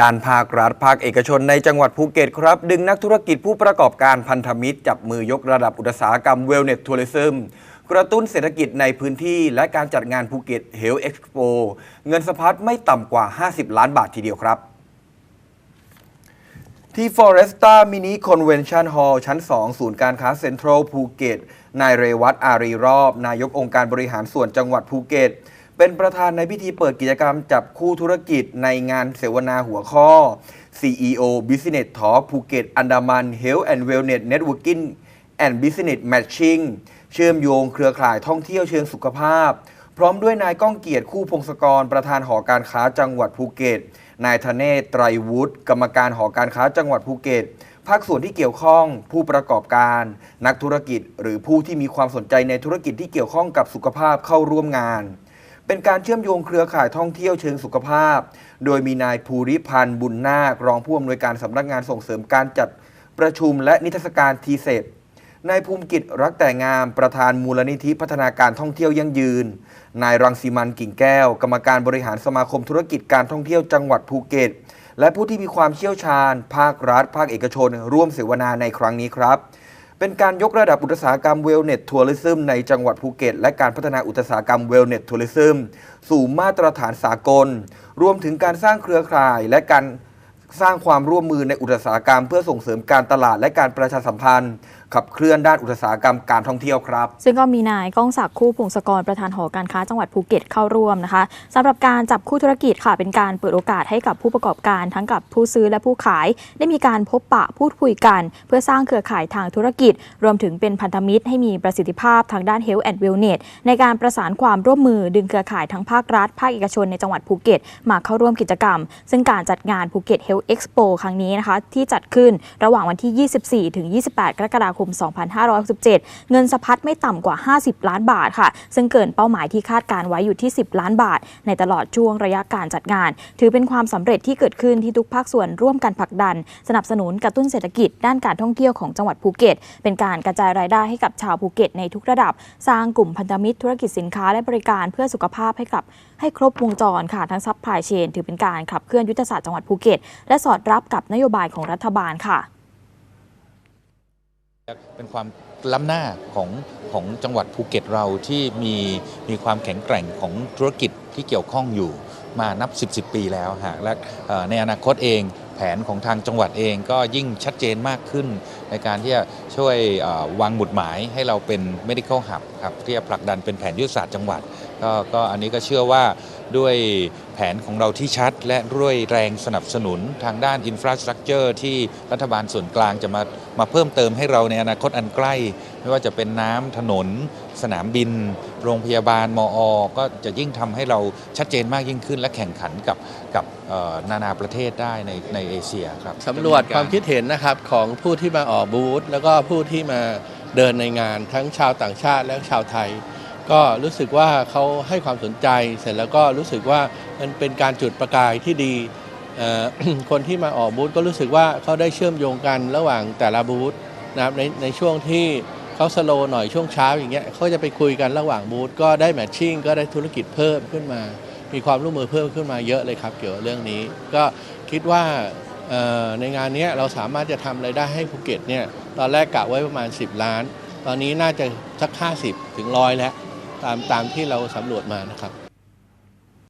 ด้านภาครัฐภาคเอกชนในจังหวัดภูเก็ตครับ ดึงนักธุรกิจผู้ประกอบการพันธมิตร จับมือยกระดับอุตสาหกรรมเวลเน็ตทัวริซึมกระตุ้นเศรษฐกิจในพื้นที่และการจัดงานภูเก็ตเฮลเอ็กซ์โปเงินสะพัดไม่ต่ำกว่า 50 ล้านบาททีเดียวครับ ที่ Foresta Mini Convention Hall ชั้น 2 ศูนย์การค้าเซ็นทรัลภูเก็ตนายเรวัตอารีรอบ นายกองค์การบริหารส่วนจังหวัดภูเก็ต เป็นประธานในพิธีเปิดกิจกรรมจับคู่ธุรกิจในงานเสวนาหัวข้อ CEO Business Talk ภูเก็ตอันดามัน Health and Wellness Networking and Business Matching เชื่อมโยงเครือข่ายท่องเที่ยวเชิงสุขภาพ พร้อมด้วยนายก้องเกียรติคู่พงศกรประธานหอการค้าจังหวัดภูเก็ต นายธเนศไตรวุฒิกรรมการหอการค้าจังหวัดภูเก็ตภาคส่วนที่เกี่ยวข้อง ผู้ประกอบการ นักธุรกิจ หรือผู้ที่มีความสนใจในธุรกิจที่เกี่ยวข้องกับสุขภาพเข้าร่วมงาน เป็นการเชื่อมโยงเครือข่ายท่องเที่ยวเชิงสุขภาพ โดยมีนายภูริพันธ์บุญนาค รองผู้อำนวยการสำนักงานส่งเสริมการจัดประชุมและนิทรรศการทีเซปนายภูมิกิจรักแต่งามประธานมูลนิธิพัฒนาการท่องเที่ยวยั่งยืน นายรังสีมันกิ่งแก้ว กรรมการบริหารสมาคมธุรกิจการท่องเที่ยวจังหวัดภูเก็ต และผู้ที่มีความเชี่ยวชาญ ภาครัฐ ภาคเอกชน ร่วมเสวนาในครั้งนี้ครับ เป็นการยกระดับอุตสาหกรรมเวลเน็ตทัวริซึมในจังหวัดภูเก็ต และการพัฒนาอุตสาหกรรมเวลเน็ตทัวริซึมสู่มาตรฐานสากล รวมถึงการสร้างเครือข่ายและการสร้างความร่วมมือในอุตสาหกรรม เพื่อส่งเสริมการตลาดและการประชาสัมพันธ์ขับเคลื่อนด้านอุตสาหกรรมการท่องเที่ยวครับ ซึ่งก็มีนายก้องศักดิ์คู่พงศกรประธานหอการค้าจังหวัดภูเก็ตเข้าร่วมนะคะสำหรับการจับคู่ธุรกิจค่ะเป็นการเปิดโอกาสให้กับผู้ประกอบการทั้งกับผู้ซื้อและผู้ขาย ได้มีการพบปะพูดคุยกัน เพื่อสร้างเครือข่ายทางธุรกิจ รวมถึงเป็นพันธมิตรให้มีประสิทธิภาพทางด้าน Health and Wellness ในการประสานความร่วมมือดึงเครือข่ายทั้งภาครัฐ ภาคเอกชนในจังหวัดภูเก็ต มาเข้าร่วมกิจกรรม ซึ่งการจัดงานภูเก็ต Health Expo ครั้งนี้นะคะที่จัดขึ้นระหว่างวันที่ 24 ถึง 28 กรกฎาคม2567 เงินสะพัดไม่ต่ำกว่า 50 ล้านบาทค่ะ ซึ่งเกินเป้าหมายที่คาดการไว้อยู่ที่ 10 ล้านบาท ในตลอดช่วงระยะการจัดงาน ถือเป็นความสำเร็จที่เกิดขึ้นที่ทุกภาคส่วนร่วมกันผลักดัน สนับสนุนกระตุ้นเศรษฐกิจด้านการท่องเที่ยวของจังหวัดภูเก็ต เป็นการกระจายรายได้ให้กับชาวภูเก็ตในทุกระดับ สร้างกลุ่มพันธมิตรธุรกิจสินค้าและบริการเพื่อสุขภาพให้กับให้ครบวงจรค่ะทั้งซัพพลายเชนถือเป็นการขับเคลื่อนยุทธศาสตร์จังหวัดภูเก็ต และสอดรับกับนโยบายของรัฐบาลค่ะ เป็นความล้ำหน้าของของจังหวัดภูเก็ตเราที่มีมีความแข็งแกร่งของธุรกิจที่เกี่ยวข้องอยู่มานับ 10 10 ปีแล้วฮะและเอ่อในอนาคตเองแผนของทางจังหวัดเองก็ยิ่งชัดเจนมากขึ้น ในการที่จะช่วยเอ่อวางหมุดหมายให้เราเป็น medical hub ครับที่จะผลักดันเป็นแผนยุทธศาสตร์จังหวัดก็ก็อันนี้ก็เชื่อว่า ด้วยแผนของเราที่ชัด และด้วยแรงสนับสนุนทางด้านอินฟราสตรักเจอร์ที่รัฐบาลส่วนกลางจะมามาเพิ่มเติมให้เราในอนาคตอันใกล้ ไม่ว่าจะเป็นน้ำถนน สนามบิน โรงพยาบาลมอ ก็จะยิ่งทำให้เราชัดเจนมากยิ่งขึ้น และแข่งขันกับกับเอ่อนานาประเทศได้ในในเอเชียครับสำรวจความคิดเห็นนะครับของผู้ที่มาออกบูธแล้วก็ผู้ที่มาเดินในงานทั้งชาวต่างชาติและชาวไทย ก็รู้สึกว่าเขาให้ความสนใจเสร็จแล้วก็รู้สึกว่ามันเป็นการจุดประกายที่ดี คนที่มาออกบูธก็รู้สึกว่าเขาได้เชื่อมโยงกันระหว่างแต่ละบูธนะครับในในช่วงที่เขาสโลหน่อยช่วงเช้าอย่างเงี้ยเขาจะไปคุยกันระหว่างบูธก็ได้แมทชิ่งก็ได้ธุรกิจเพิ่มขึ้นมา มีความร่วมมือเพิ่มขึ้นมาเยอะเลยครับเกี่ยวกับเรื่องนี้ ก็คิดว่าในงานนี้เราสามารถจะทำรายได้ให้ภูเก็ตเนี่ยตอนแรกกะไว้ประมาณ 10 ล้าน ตอนนี้น่าจะสัก 50 ถึงร้อยแล้ว ตามตามที่เราสำรวจมานะครับ